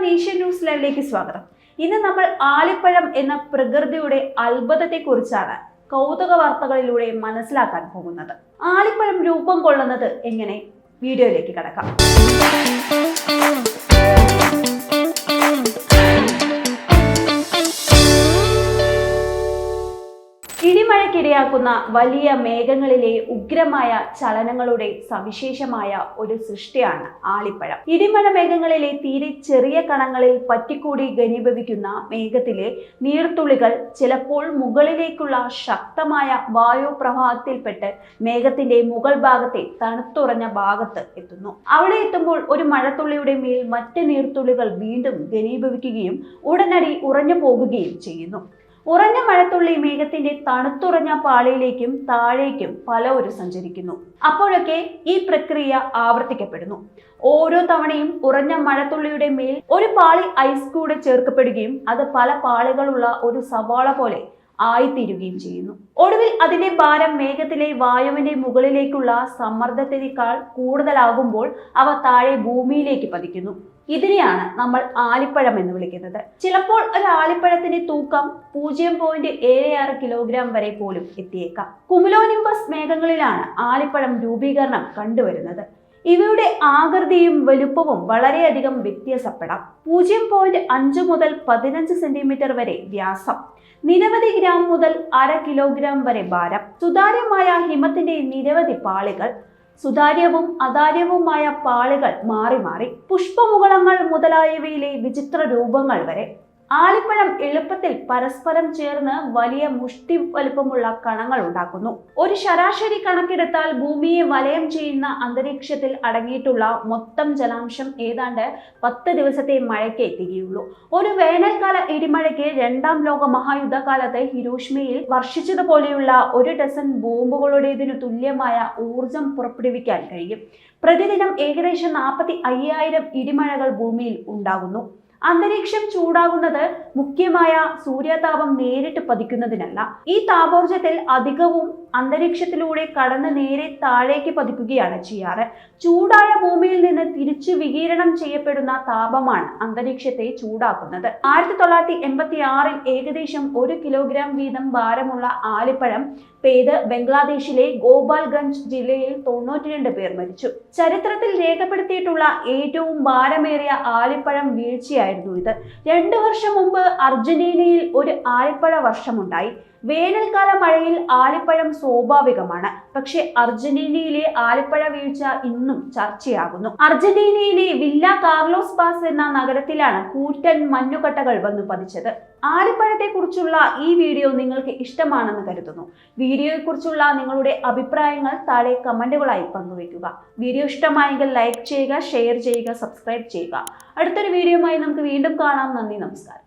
നമസ്കാരം Asian news ലൈവിലേക്ക് സ്വാഗതം. ഇന്ന് നമ്മൾ ആലിപ്പഴം എന്ന പ്രകൃതിയുടെ അത്ഭുതത്തെക്കുറിച്ചാണ് കൗതുക വാർത്തകളിലൂടെ മനസ്സിലാക്കാൻ പോകുന്നത്. ആലിപ്പഴം രൂപം കൊള്ളുന്നത് എങ്ങനെ? വീഡിയോയിലേക്ക് കടക്കാം. ഇടിമഴയ്ക്കിടയാക്കുന്ന വലിയ മേഘങ്ങളിലെ ഉഗ്രമായ ചലനങ്ങളുടെ സവിശേഷമായ ഒരു സൃഷ്ടിയാണ് ആളിപ്പഴം. ഇടിമഴ മേഘങ്ങളിലെ തീരെ ചെറിയ കണങ്ങളിൽ പറ്റിക്കൂടി ഘനീഭവിക്കുന്ന മേഘത്തിലെ നീർത്തുള്ളികൾ ചിലപ്പോൾ മുകളിലേക്കുള്ള ശക്തമായ വായുപ്രവാഹത്തിൽപ്പെട്ട് മേഘത്തിന്റെ മുകൾ ഭാഗത്തെ തണുത്തുറഞ്ഞ ഭാഗത്ത് എത്തുന്നു. അവിടെ എത്തുമ്പോൾ ഒരു മഴത്തുള്ളിയുടെ മേൽ മറ്റ് നീർത്തുള്ളികൾ വീണ്ടും ഘനീഭവിക്കുകയും ഉടനടി ഉറഞ്ഞു പോകുകയും ചെയ്യുന്നു. ഉറഞ്ഞ മഴത്തുള്ളി മേഘത്തിന്റെ തണുത്തുറഞ്ഞ പാളിയിലേക്കും താഴേക്കും പലവരും സഞ്ചരിക്കുന്നു. അപ്പോഴൊക്കെ ഈ പ്രക്രിയ ആവർത്തിക്കപ്പെടുന്നു. ഓരോ തവണയും ഉറഞ്ഞ മഴത്തുള്ളിയുടെ മേൽ ഒരു പാളി ഐസ് കൂടെ ചേർക്കപ്പെടുകയും അത് പല പാളികളുള്ള ഒരു സവാള പോലെ ആയിത്തീരുകയും ചെയ്യുന്നു. ഒടുവിൽ അതിന്റെ ഭാരം മേഘത്തിലെ വായുവിന്റെ മുകളിലേക്കുള്ള സമ്മർദ്ദത്തിനേക്കാൾ കൂടുതലാകുമ്പോൾ അവ താഴെ ഭൂമിയിലേക്ക് പതിക്കുന്നു. ഇതിനെയാണ് നമ്മൾ ആലിപ്പഴം എന്ന് വിളിക്കുന്നത്. ചിലപ്പോൾ ഒരു ആലിപ്പഴത്തിന്റെ തൂക്കം പൂജ്യം പോയിന്റ് ഏഴ് ആറ് കിലോഗ്രാം വരെ പോലും എത്തിയേക്കാം. കുമുലോനിംബസ് മേഘങ്ങളിലാണ് ആലിപ്പഴം രൂപീകരണം കണ്ടുവരുന്നത്. ഇവയുടെ ആകൃതിയും വലുപ്പവും വളരെയധികം വ്യത്യാസപ്പെടാം. പൂജ്യം പോയിന്റ് അഞ്ച് മുതൽ പതിനഞ്ച് സെന്റിമീറ്റർ വരെ വ്യാസം. നിരവധി ഗ്രാം മുതൽ അര കിലോഗ്രാം വരെ ഭാരം. സുതാര്യമായ ഹിമത്തിന്റെ നിരവധി പാളികൾ സുതാര്യവും അതാര്യവുമായ പാളികൾ മാറി മാറി. പുഷ്പമുകളങ്ങൾ മുതലായവയിലെ വിചിത്ര രൂപങ്ങൾ വരെ ആലിപ്പഴം എളുപ്പത്തിൽ പരസ്പരം ചേർന്ന് വലിയ മുഷ്ടി വലുപ്പമുള്ള കണങ്ങൾ ഉണ്ടാക്കുന്നു. ഒരു ശരാശരി കണക്കെടുത്താൽ ഭൂമിയെ വലയം ചെയ്യുന്ന അന്തരീക്ഷത്തിൽ അടങ്ങിയിട്ടുള്ള മൊത്തം ജലാംശം ഏതാണ്ട് പത്ത് ദിവസത്തെ മഴയ്ക്ക് എത്തുകയുള്ളൂ ഒരു വേനൽക്കാല ഇടിമഴയ്ക്ക് രണ്ടാം ലോക മഹായുദ്ധകാലത്ത് ഹിരോഷ്മയിൽ വർഷിച്ചതുപോലെയുള്ള ഒരു ഡസൻ ബോംബുകളുടേതിനു തുല്യമായ ഊർജം പുറപ്പെടുവിക്കാൻ കഴിയും. പ്രതിദിനം ഏകദേശം നാൽപ്പത്തി അയ്യായിരം ഇടിമഴകൾ ഭൂമിയിൽ ഉണ്ടാകുന്നു. അന്തരീക്ഷം ചൂടാകുന്നത് മുഖ്യമായ സൂര്യതാപം നേരിട്ട് പതിക്കുന്നതിനല്ല. ഈ താപോർജത്തിൽ അധികവും അന്തരീക്ഷത്തിലൂടെ കടന്ന് നേരെ താഴേക്ക് പതിക്കുകയാണ് ചെയ്യാറ്. ചൂടായ ഭൂമിയിൽ നിന്ന് തിരിച്ചു വികിരണം ചെയ്യപ്പെടുന്ന താപമാണ് അന്തരീക്ഷത്തെ ചൂടാക്കുന്നത്. ആയിരത്തി തൊള്ളായിരത്തി എൺപത്തി ആറിൽ ഏകദേശം ഒരു കിലോഗ്രാം വീതം ഭാരമുള്ള ആലിപ്പഴം പെയ്ത് ബംഗ്ലാദേശിലെ ഗോപാൽഗഞ്ച് ജില്ലയിൽ തൊണ്ണൂറ്റിരണ്ട് പേർ മരിച്ചു. ചരിത്രത്തിൽ രേഖപ്പെടുത്തിയിട്ടുള്ള ഏറ്റവും ഭാരമേറിയ ആലിപ്പഴം വീഴ്ചയായിരുന്നു ഇത്. രണ്ടു വർഷം മുമ്പ് അർജന്റീനയിൽ ഒരു ആൽപ്പഴ വർഷമുണ്ടായി. വേനൽക്കാല മഴയിൽ ആലിപ്പഴം സ്വാഭാവികമാണ്. പക്ഷെ അർജന്റീനയിലെ ആലിപ്പഴ വീഴ്ച ഇന്നും ചർച്ചയാകുന്നു. അർജന്റീനയിലെ വില്ല കാർലോസ് പാസ് എന്ന നഗരത്തിലാണ് കൂറ്റൻ മഞ്ഞുകട്ടകൾ വന്നു പതിച്ചത്. ആലിപ്പഴത്തെ കുറിച്ചുള്ള ഈ വീഡിയോ നിങ്ങൾക്ക് ഇഷ്ടമാണെന്ന് കരുതുന്നു. വീഡിയോയെക്കുറിച്ചുള്ള നിങ്ങളുടെ അഭിപ്രായങ്ങൾ താഴെ കമന്റുകളായി പങ്കുവയ്ക്കുക. വീഡിയോ ഇഷ്ടമായെങ്കിൽ ലൈക്ക് ചെയ്യുക ഷെയർ ചെയ്യുക സബ്സ്ക്രൈബ് ചെയ്യുക. അടുത്തൊരു വീഡിയോയുമായി നമുക്ക് വീണ്ടും കാണാം. നന്ദി നമസ്കാരം.